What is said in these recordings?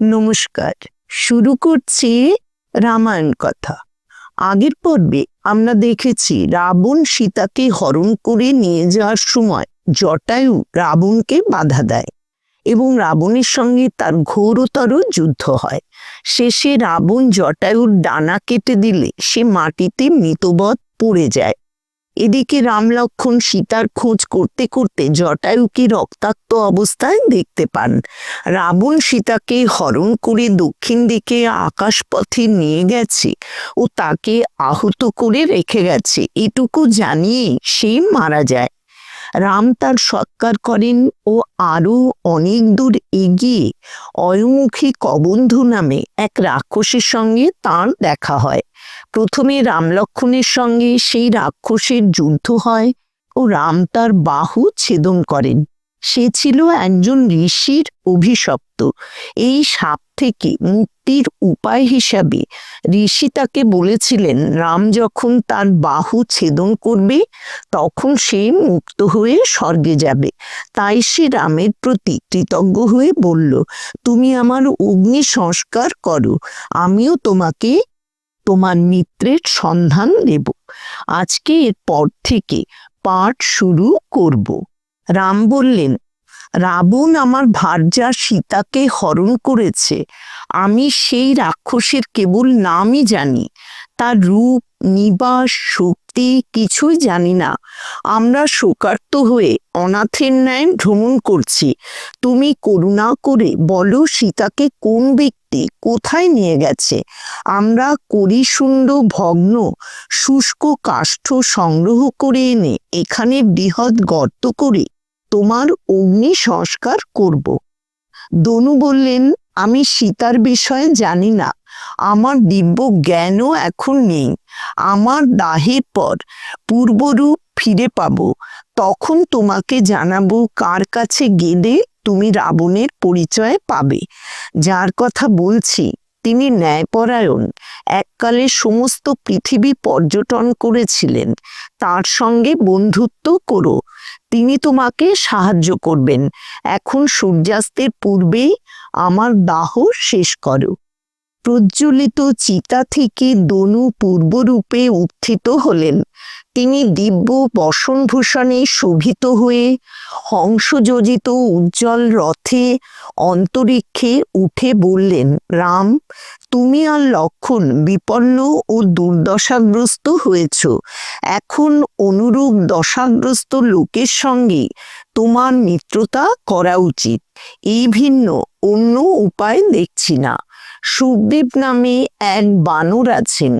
নমস্কার। শুরু করছি রামায়ণ কথা। আগের পর্বে আমরা দেখেছি রাবণ সীতাকে হরণ করে নিয়ে যাওয়ার সময় জটায়ু রাবণকে বাধা দেয় এবং রাবণের সঙ্গে তার ঘোরতর যুদ্ধ হয়। শেষে রাবণ জটায়ুর ডানা কেটে দিলে সে মাটিতে মৃতবধ পড়ে যায়। এদিকে রাম লক্ষণ সীতার খোঁজ করতে করতে জটায়ুকে রক্তাক্ত অবস্থায় দেখতে পান। রাবণ সীতাকে হরণ করে দক্ষিণ দিকে আকাশপথে নিয়ে গেছে ও তাকে আহত করে রেখে গেছে। এটুকু জানিয়ে সে মারা যায়। রাম তার সৎকার করেন ও আরও অনেক দূর এগিয়ে অয়মুখী কবন্ধু নামে এক রাক্ষসের সঙ্গে তার দেখা হয়। প্রথমে রাম লক্ষণের সঙ্গে সেই রাক্ষসের যুদ্ধ হয় ও রাম তার বাহু ছেদন করেন। সে ছিল একজন ঋষির অভিশপ্ত। এই সাপ থেকে মুক্তির উপায় হিসাবে ঋষি তাকে বলেছিলেন, রাম যখন তার বাহু ছেদন করবে, তখন সে মুক্ত হয়ে স্বর্গে যাবে। তাই সে রামের প্রতি কৃতজ্ঞ হয়ে বলল, তুমি আমার অগ্নি সংস্কার করো। আমিও তোমাকে তোমার মিত্রের সন্ধান দেব আজকে এর পর থেকে পাঠ শুরু করব। রাম বললেন, রাবণ আমার ভার্যা সীতাকে হরণ করেছে। আমি সেই রাক্ষসের কেবল নামই জানি। তার রূপ, নিবাস, শক্তি কিছুই জানি না। আমরা শোকার্ত হয়ে অনাথের ন্যায় ভ্রমণ করছি। তুমি করুণা করে বলো সীতাকে কোন ব্যক্তি কোথায় নিয়ে গেছে? আমরা করিশুণ্ড ভগ্ন, শুষ্ক কাষ্ঠ সংগ্রহ করে এনে এখানে বৃহৎ গর্ত করে তোমার অগ্নি সংস্কার করব। দনু বললেন, আমি সীতার বিষয়ে জানি না। আমার দিব্য জ্ঞানও এখন নেই। আমার দাহের পর পূর্বরূপ ফিরে পাবো। তখন তোমাকে জানাব কার কাছে গেলে তুমি রাবণের পরিচয় পাবে। যার কথা বলছি, তিনি ন্যায়পরায়ণ। এককালে সমস্ত পৃথিবী পর্যটন করেছিলেন। তার সঙ্গে বন্ধুত্ব করো। তিনি তোমাকে সাহায্য করবেন। এখন সূর্যাস্তের পূর্বেই আমার দাহ শেষ করো। প্রজ্বলিত চিতা থেকে দনু পূর্বরূপে উত্থিত হলেন। তিনি দিব্য বসনভূষণে শোভিত হয়ে হংসযোজিত উজ্জ্বল রথে অন্তরিক্ষে উঠে বললেন, রাম, তুমি আর লক্ষণ বিপন্ন ও দুর্দশাগ্রস্ত হয়েছ। এখন অনুরূপ দশাগ্রস্ত লোকের সঙ্গে তোমার মিত্রতা করা উচিত। এই ভিন্ন অন্য উপায় দেখছি না। সুখদেব নামে এক বানর আছেন।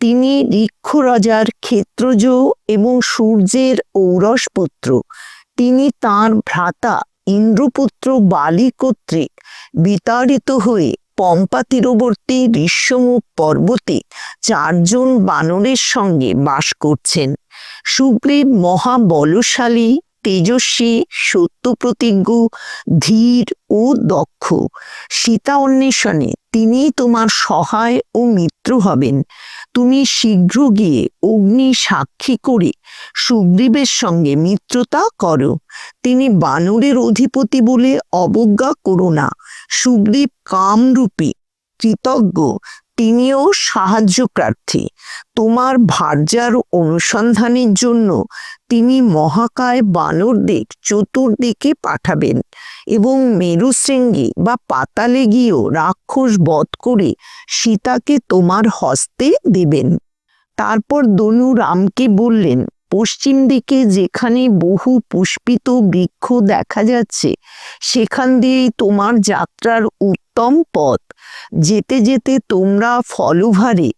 তিনি ঋক্ষরাজার ক্ষেত্রজ এবং সূর্যের ঔরস পুত্র তিনি তাঁর ভ্রাতা ইন্দ্রপুত্র বালি কর্তৃক বিতাড়িত হয়ে পম্পা তীরবর্তী ঋষ্যমুখ পর্বতে চারজন বানরের সঙ্গে বাস করছেন। সুগ্রীব মহাবলশালী তেজস্বী, সত্যপ্রতিজ্ঞ, ধীর ও দক্ষ। সীতা অন্বেষণে তিনি তোমার সহায় ও মিত্র হবেন। তুমি শীঘ্র গিয়ে অগ্নি সাক্ষী করে সুগ্রীবের সঙ্গে মিত্রতা করো। তিনি বানরের অধিপতি বলে অবজ্ঞা করো না। সুগ্রীব কামরূপী, কৃতজ্ঞ তিনিও সাহায্য প্রার্থী। তোমার ভার্যার অনুসন্ধানের জন্য তিনি মহাকায় বানরদের চতুর্দিকে পাঠাবেন এবং মেরুশৃঙ্গে বা পাতালে গিয়েও রাক্ষস বধ করে সীতাকে তোমার হস্তে দেবেন। তারপর দনু রামকে বললেন, পশ্চিম দিকে যেখানে বহু পুষ্পিত বৃক্ষ দেখা যাচ্ছে, সেখান দিয়েই তোমার যাত্রার উত্তম পথ। যেতে যেতে তোমরা ফলভারে,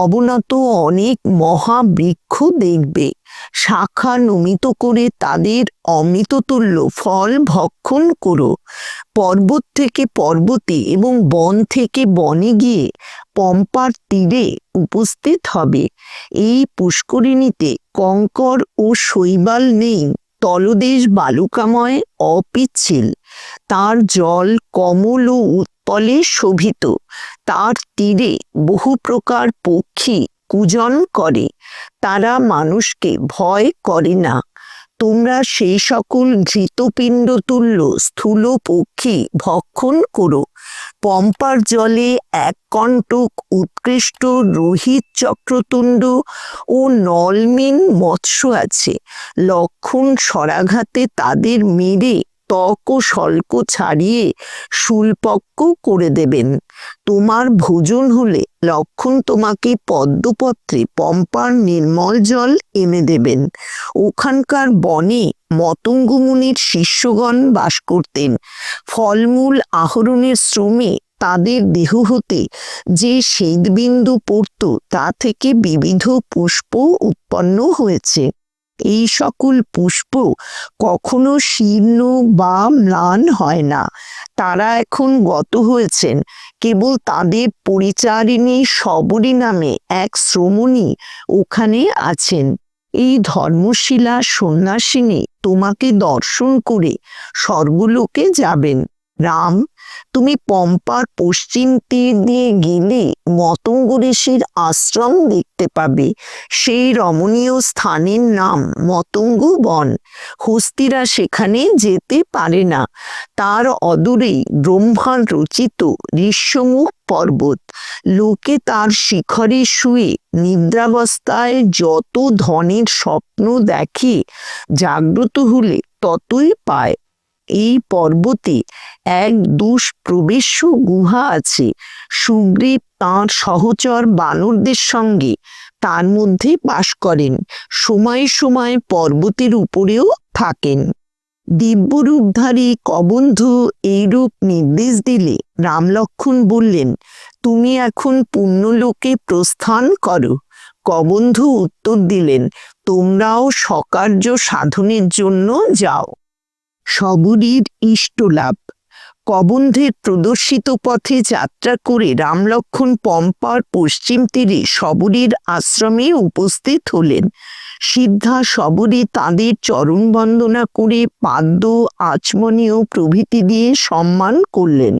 অবনত অনেক মহাবৃক্ষ দেখবে। শাখা নমিত করে তাদের অমৃততুল্য ফল ভক্ষণ করো। পর্বত থেকে পর্বতে এবং বন থেকে বনে গিয়ে পম্পার তীরে উপস্থিত হবে। এই পুষ্করিণীতে কঙ্কর ও শৈবাল নেই। তলদেশ বালুকাময় অপিচ্ছিল। তার জল কমল ও উৎপলে শোভিত। তার তীরে বহু প্রকার পক্ষী কুজন করে। তারা মানুষকে ভয় করে না। তোমরা সেই সকল ঘৃতপিণ্ড তুল্য স্থূল পক্ষী ভক্ষণ করো। পম্পার জলে এক কণ্টক উৎকৃষ্ট রোহিত চক্রতুণ্ড ও নলমিন মৎস্য আছে। লক্ষণ সরাঘাতে তাদের মেরে ত্বক ও শল্ক ছাড়িয়ে শুলপক্ক করে দেবেন। তোমার ভোজন হলে লক্ষণ তোমাকে পদ্মপত্রে পম্পার নির্মল জল এনে দেবেন। ওখানকার বনে মতঙ্গমুনির শিষ্যগণ বাস করতেন। ফলমূল আহরণের শ্রমে তাদের দেহ হতে যে শ্বেতবিন্দু পড়ত তা থেকে বিবিধ পুষ্প উৎপন্ন হয়েছে। এই সকল পুষ্প কখনো শীর্ণ বা ম্লান হয় না। তারা এখন গত হয়েছেন। কেবল তাদের পরিচারিণী শবরী নামে এক শ্রমণী ওখানে আছেন। এই ধর্মশিলা সন্ন্যাসিনী তোমাকে দর্শন করে স্বর্গলোকে যাবেন। রাম তুমি পম্পার পশ্চিম তীর দিয়ে গেলে মতঙ্গ ঋষির আশ্রম দেখতে পাবে। সেই রমণীয় স্থানের নাম মতঙ্গ বন হস্তিরা সেখানে যেতে পারে না। তার অদূরেই ব্রহ্মার রচিত ঋষ্যমুখ পর্বত। লোকে তার শিখরে শুয়ে নিদ্রাবস্থায় যত ধনের স্বপ্ন দেখে জাগ্রত হলে ততই পায়। এই পর্বতে এক দুষ্প্রবেশ্য গুহা আছে। সুগ্রীব তাঁর সহচর বানরদের সঙ্গে তার মধ্যে বাস করেন। সময়ে সময়ে পর্বতের উপরেও থাকেন। দিব্যরূপধারী কবন্ধু এইরূপ নির্দেশ দিলে রামলক্ষণ বললেন, তুমি এখন পুণ্যলোকে প্রস্থান করো। কবন্ধু উত্তর দিলেন, তোমরাও সকার্য সাধনের জন্য যাও। সবরীর ইষ্টলাভ। কবন্ধের প্রদর্শিত পথে যাত্রা করে রামলক্ষণ পম্পার পশ্চিম তীরে সবরীর আশ্রমে উপস্থিত হলেন। সিদ্ধা সবরী তাঁদের চরণ বন্দনা করে পাদ্য আচমনীয় প্রভৃতি দিয়ে সম্মান করলেন।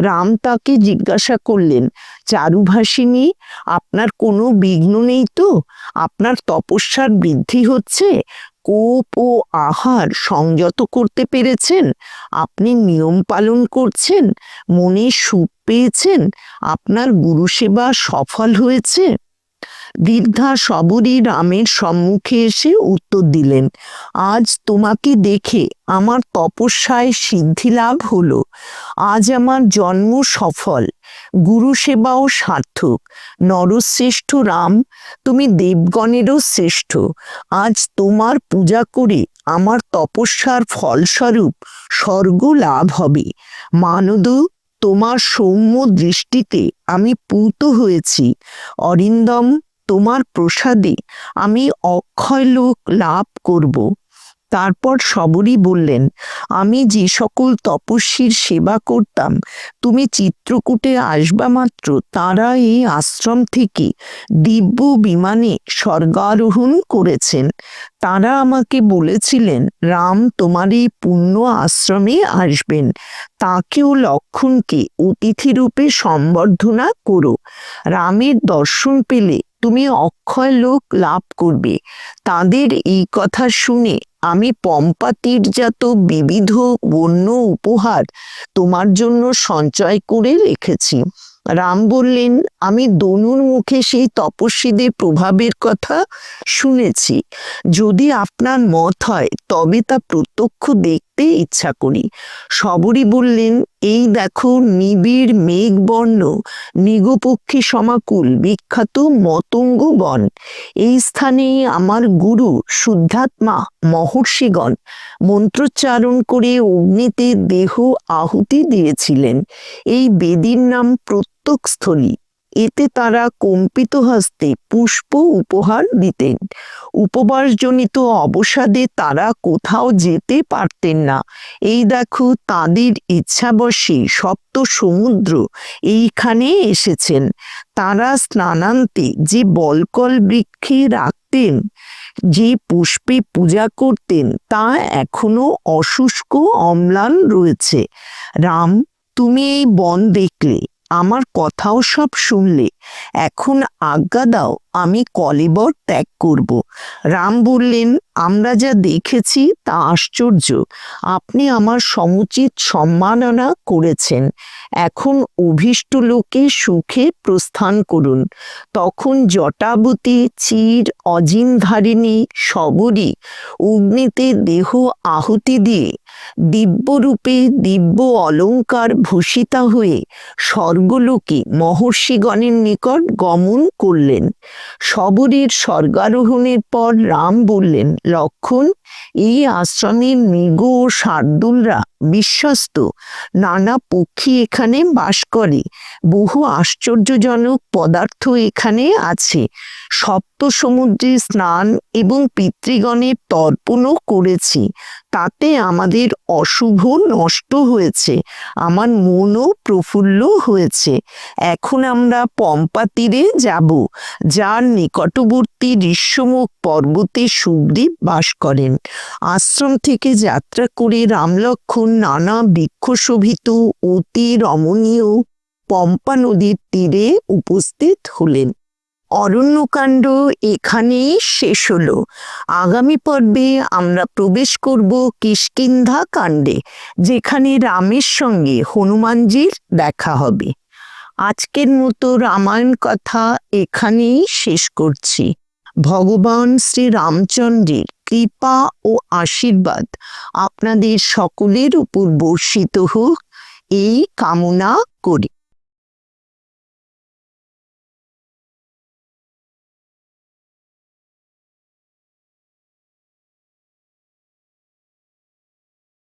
রাম তাকে জিজ্ঞাসা করলেন, চারুভাসিনী, আপনার কোনো বিঘ্ন নেই তো? আপনার তপস্যার বৃদ্ধি হচ্ছে? কোপ ও আহার সংযত করতে পেরেছেন? আপনি নিয়ম পালন করছেন? মনে সুখ পেয়েছেন? আপনার গুরুসেবা সফল হয়েছে? বৃদ্ধা সবরই রামের সম্মুখে এসে উত্তর দিলেন, আজ তোমাকে দেখে আমার তপস্যায় সিদ্ধি লাভ হলো। আজ আমার জন্ম সফল, গুরু সেবাও সার্থক। নরশ্রেষ্ঠ রাম, তুমি দেবগণেরও শ্রেষ্ঠ। আজ তোমার পূজা করে আমার তপস্যার ফলস্বরূপ স্বর্গ লাভ হবে। মানদ, তোমার সৌম্য দৃষ্টিতে আমি পূত হয়েছি। অরিন্দম তোমার প্রসাদে আমি অক্ষয় লোক লাভ করব। তারপর সবরই বললেন, আমি যে সকল তপস্বীর সেবা করতাম, তুমি চিত্রকূটে আসবা মাত্র, তারা এই আশ্রম থেকে দিব্য বিমানে স্বর্গারোহণ করেছেন। তারা আমাকে বলেছিলেন, রাম তোমার এই পুণ্য আশ্রমে আসবেন, তাকেও লক্ষণকে অতিথিরূপে সম্বর্ধনা করো। রামের দর্শন পেলে তুমি অক্ষয় লোক লাভ করবে। তাদের এই কথা শুনে আমি পম্পা তীরজাত বিবিধ বন্য উপহার তোমার জন্য সঞ্চয় করে রেখেছি। রাম বললেন, আমি দনুর মুখে সেই তপস্বীদের প্রভাবের কথা শুনেছি। যদি আপনার মত হয়, তবে তা প্রত্যক্ষ দেখতে ইচ্ছা করি সবরই বললেন, এই দেখো নিবিড় মেঘবর্ণ, নিগপক্ষী সমাকুল, বিখ্যাত মতঙ্গ বন এই স্থানে আমার গুরু, শুদ্ধাত্মা, মহর্ষিগণ মন্ত্রোচ্চারণ করে অগ্নিতে দেহ আহুতি দিয়েছিলেন। এই বেদীর নাম প্রত্যক্ষস্থলী। এতে তারা কম্পিত হস্তে পুষ্প উপহার দিতেন। উপবাসজনিত অবসাদে তারা কোথাও যেতে পারতেন না। এই দেখো, তাদের ইচ্ছাবশে সপ্ত সমুদ্র এইখানে এসেছেন। তারা স্নানান্তে যে বলকল বৃক্ষে রাখতেন, যে পুষ্পে পূজা করতেন, তা এখনও অশুষ্ক অম্লান রয়েছে। রাম, তুমি এই বন দেখলে। আমার কথাও সব শুনলে। এখন আজ্ঞা দাও, আমি কলেবর ত্যাগ করব। রাম বললেন, আমরা যা দেখেছি তা আশ্চর্য। আপনি আমার সমুচিত সম্মাননা করেছেন। এখন অভীষ্ট লোকে সুখে প্রস্থান করুন। তখন জটাবতী চির অজিনধারিণী, সবরী, অগ্নিতে দেহ আহুতি দিয়ে দিব্যরূপে দিব্য অলঙ্কার ভূষিতা হয়ে স্বর্গলোকে মহর্ষিগণের নিকট গমন করলেন। শবরের স্বর্গারোহণের পর রাম বললেন, লক্ষণ এই আশ্রমের মৃগ ও শার্দুলরা বিশ্বস্ত। নানা পক্ষী এখানে বাস করে। বহু আশ্চর্যজনক পদার্থ এখানে আছে। সপ্ত সমুদ্রে স্নান এবং পিতৃগণের তর্পণও করেছি। তাতে আমাদের অশুভ নষ্ট হয়েছে। আমার মনও প্রফুল্ল হয়েছে। এখন আমরা পম্পা তীরে যাব, যার নিকটবর্তী ঋষ্যমুখ পর্বতে সুগ্রীব বাস করেন। আশ্রম থেকে যাত্রা করে রামলক্ষণ নানা বৃক্ষশোভিত অতি রমণীয় পম্পা নদীর তীরে উপস্থিত হলেন। অরণ্যকাণ্ড এখানেই শেষ হলো। আগামী পর্বে আমরা প্রবেশ করব কিষ্কিন্ধা কাণ্ডে, যেখানে রামের সঙ্গে হনুমানজির দেখা হবে। আজকের মতো রামায়ণ কথা এখানেই শেষ করছি। ভগবান শ্রী রামচন্দ্রের কৃপা ও আশীর্বাদ আপনাদের সকলের উপর বর্ষিত হোক। এই কামনা করি।